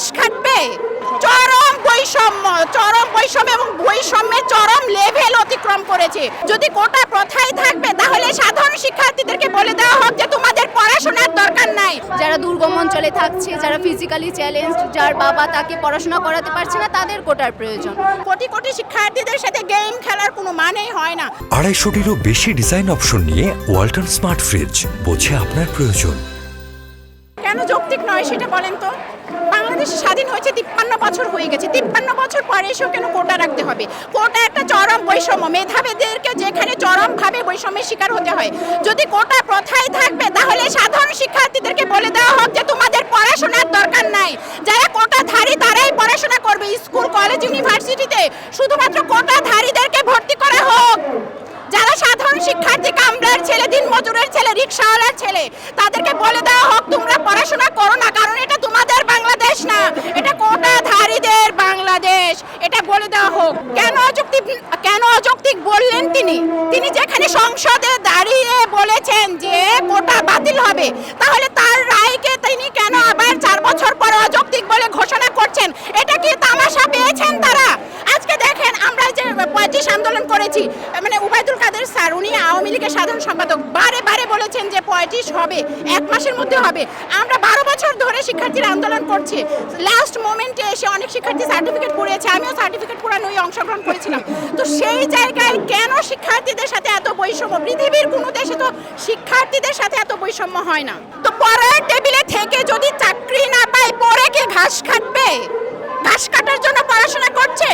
ঘাস কাটবে চরম বৈষম্য চরম বৈষম্য এবং বৈষম্যের চরম লেভেল অতিক্রম করেছে। যদি কোটা প্রথাই থাকবে তাহলে সাধারণ শিক্ষার্থীদেরকে বলে দেওয়া হোক যে তোমাদের পড়াশোনার দরকার নাই। যারা দুর্গম অঞ্চলে থাকছে যারা ফিজিক্যালি চ্যালেঞ্জ যার বাবা তাকে পড়াশোনা করাতে পারছে না তাদের কোটার প্রয়োজন। কোটি কোটি শিক্ষার্থীদের সাথে গেম খেলার কোনো মানেই হয় না। আড়াইশোটিরও বেশি ডিজাইন অপশন নিয়ে ওয়ালটন স্মার্ট ফ্রিজ বোঝে আপনার প্রয়োজন। কেন যৌক্তিক নয় সেটা বলেন তো? বাংলাদেশ স্বাধীন হয়েছে তিপ্পান্ন বছর হয়ে গেছে। তিপ্পান্ন বছর পরে এসেও কেন কোটা রাখতে হবে? কোটা একটা চরম বৈষম্য। মেধাবীদেরকে যেখানে চরমভাবে বৈষম্যের শিকার হতে হয়। যদি কোটা প্রথাই থাকবে, তাহলে সাধারণ শিক্ষার্থীদেরকে বলে দেওয়া হোক যে তোমাদের পড়াশোনার দরকার নাই। যারা কোটাধারী, তারাই পড়াশোনা করবে। স্কুল, কলেজ, ইউনিভার্সিটিতে শুধুমাত্র কোটাধারীদেরকে ভর্তি করা হোক যারা সাধারণ শিক্ষার্থী কামলার ছেলে, দিন মজুরের ছেলে, রিক্সাওয়ালার ছেলে, তাদেরকে বলে দেওয়া হোক, তোমরা পড়াশোনা করো না, কারণ এটা তোমাদের বাংলাদেশ না, এটা কোটাধারীদের বাংলাদেশ, এটা বলে দেওয়া হোক। কেন অযৌক্তিক কেন অযৌক্তিক বললেন তিনি? তিনি যেখানে সংসদে দাঁড়িয়ে বলেছেন যে কোটা বাতিল হবে, তাহলে তার রায়কে তিনি কেন আবার চার বছর পর অযৌক্তিক বলে ঘোষণা করছেন এটা কি তামাশা পেয়েছেন তারা আজকে দেখেন আমরা যে পঁয়ত্রিশ আন্দোলন করেছি মানে উবায়দুল কাদের স্যার উনি আওয়ামী লীগের সাধারণ সম্পাদক বারে বারে বলেছেন যে পঁয়ত্রিশ হবে, এক মাসের মধ্যে হবে। আমরা বারো বছর ধরে শিক্ষার্থীরা আন্দোলন করছি। লাস্ট মোমেন্টে এসে অনেক শিক্ষার্থী সার্টিফিকেট পুড়িয়েছে, আমিও সার্টিফিকেট পুরানো অংশগ্রহণ করেছিলাম। তো সেই জায়গায় কেন শিক্ষার্থীদের সাথে এত বৈষম্য? পৃথিবীর কোনো দেশে তো শিক্ষার্থীদের সাথে এত বৈষম্য হয় না। তো পরের টেবিলে থেকে যদি চাকরি না পায় পরে কে ঘাস কাটবে? ঘাস কাটার জন্য পড়াশোনা করছে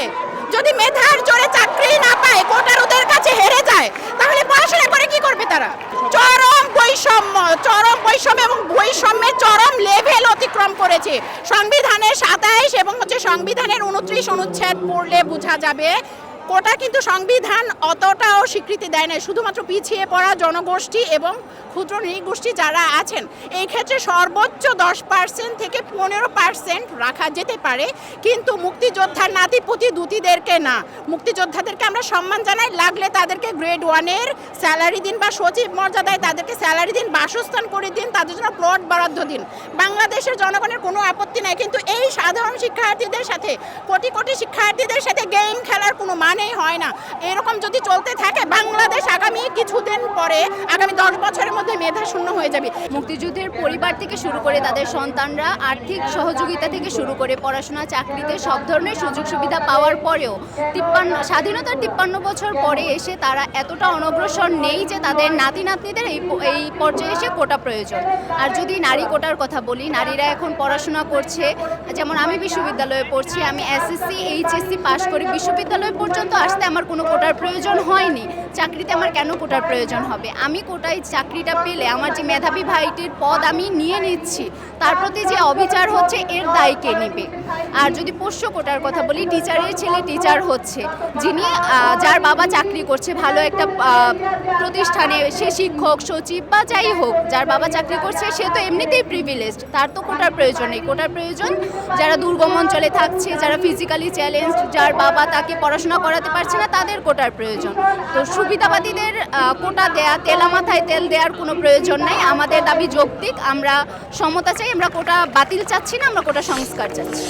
যদি মেধার জোরে চাকরি না পায় কোটার ওদের কাছে হেরে যায় তাহলে পড়াশোনা করে কি করবে তারা চরম বৈষম্য চরম বৈষম্য এবং বৈষম্যের চরম লেভেল অতিক্রম করেছে। সংবিধানের সাতাইশ এবং হচ্ছে সংবিধানের উনত্রিশ অনুচ্ছেদ পড়লে বোঝা যাবে কোটা কিন্তু সংবিধান অতটাও স্বীকৃতি দেয় না শুধুমাত্র পিছিয়ে পড়া জনগোষ্ঠী এবং ক্ষুদ্র নৃগোষ্ঠী যারা আছেন, এই ক্ষেত্রে সর্বোচ্চ দশ পার্সেন্ট থেকে পনেরো পার্সেন্ট রাখা যেতে পারে। কিন্তু মুক্তিযোদ্ধার নাতিপুতি দুতিদেরকে না। মুক্তিযোদ্ধাদেরকে আমরা সম্মান জানাই। লাগলে তাদেরকে গ্রেড ওয়ানের স্যালারি দিন বা সচিব মর্যাদায় তাদেরকে স্যালারি দিন, বাসস্থান করে দিন, তাদের জন্য প্লট বরাদ্দ দিন। বাংলাদেশের জনগণের কোনো আপত্তি নাই। কিন্তু এই সাধারণ শিক্ষার্থীদের সাথে, কোটি কোটি শিক্ষার্থীদের সাথে গেম খেলার কোনো মানেই হয় না। এরকম যদি চলতে থাকে, বাংলাদেশ আগামী কিছুদিন পরে, আগামী দশ বছরের মধ্যে মেধা শূন্য হয়ে যাবে। মুক্তিযুদ্ধের পরিবার থেকে শুরু করে তাদের সন্তানরা আর্থিক সহযোগিতা থেকে শুরু করে পড়াশোনা, চাকরিতে সব ধরনের সুযোগ সুবিধা পাওয়ার পরেও তিপ্পান্ন, স্বাধীনতার তিপ্পান্ন বছর পরে এসে তারা এতটা অনগ্রসর নেই যে তাদের নাতি নাতনিদের এই এই পর্যায়ে এসে কোটা প্রয়োজন। আর যদি নারী কোটার কথা বলি, নারীরা এখন পড়াশোনা করছে। যেমন আমি বিশ্ববিদ্যালয়ে পড়ছি, আমি এসএসসি, এইচএসসি পাশ করে, বিশ্ববিদ্যালয় পর্যন্ত আসতে আমার কোনো কোটার প্রয়োজন হয়নি। চাকরিতে আমার কেন কোটার প্রয়োজন হবে? আমি কোটায় চাকরিটা পেলে আমার যে মেধাবী ভাইটির পদ আমি নিয়ে নিচ্ছি, তার প্রতি যে অবিচার হচ্ছে, এর দায় কে নেবে? আর যদি পোষ্য কোটার কথা বলি, টিচারের ছেলে টিচার হচ্ছে, যিনি যার বাবা চাকরি করছে, ভালো একটা প্রতিষ্ঠানে, সে শিক্ষক, সচিব বা যাই হোক, যার বাবা চাকরি করছে, সে তো এমনিতেই প্রিভিলেজড তার তো কোটার প্রয়োজন নেই। কোটার প্রয়োজন যারা দুর্গম অঞ্চলে থাকছে, যারা ফিজিক্যালি চ্যালেঞ্জ যার বাবা তাকে পড়াশোনা করাতে পারছে না, তাদের কোটার প্রয়োজন। তো সুবিধাবাদীদের কোটা দেয়া, তেলা মাথায় তেল দেওয়ার কোনো প্রয়োজন নাই। আমাদের দাবি যৌক্তিক। আমরা সমতা চাই, আমরা কোটা বাতিল চাচ্ছি না, আমরা কোটা সংস্কার চাচ্ছি।